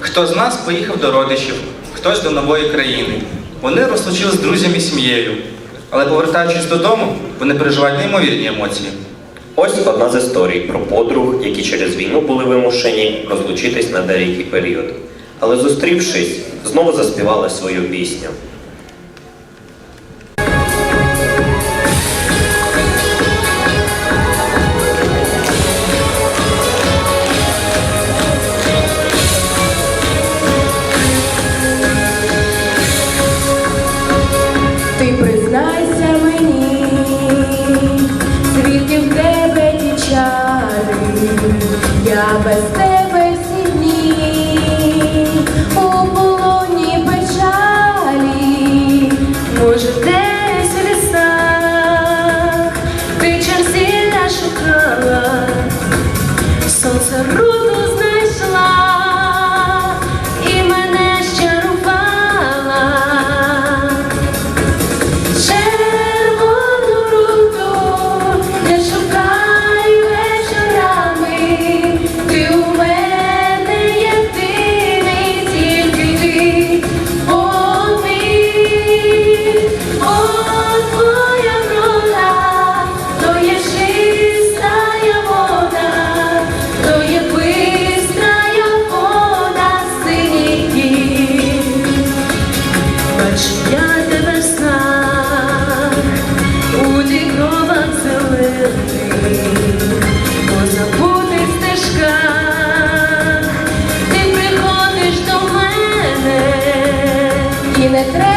Хто з нас поїхав до родичів, хтось до нової країни. Вони розлучили з друзями і сім'єю. Але повертаючись додому, вони переживають неймовірні емоції. Ось одна з історій про подруг, які через війну були вимушені розлучитись на деякий період. Але зустрівшись, знову заспівали свою пісню. but me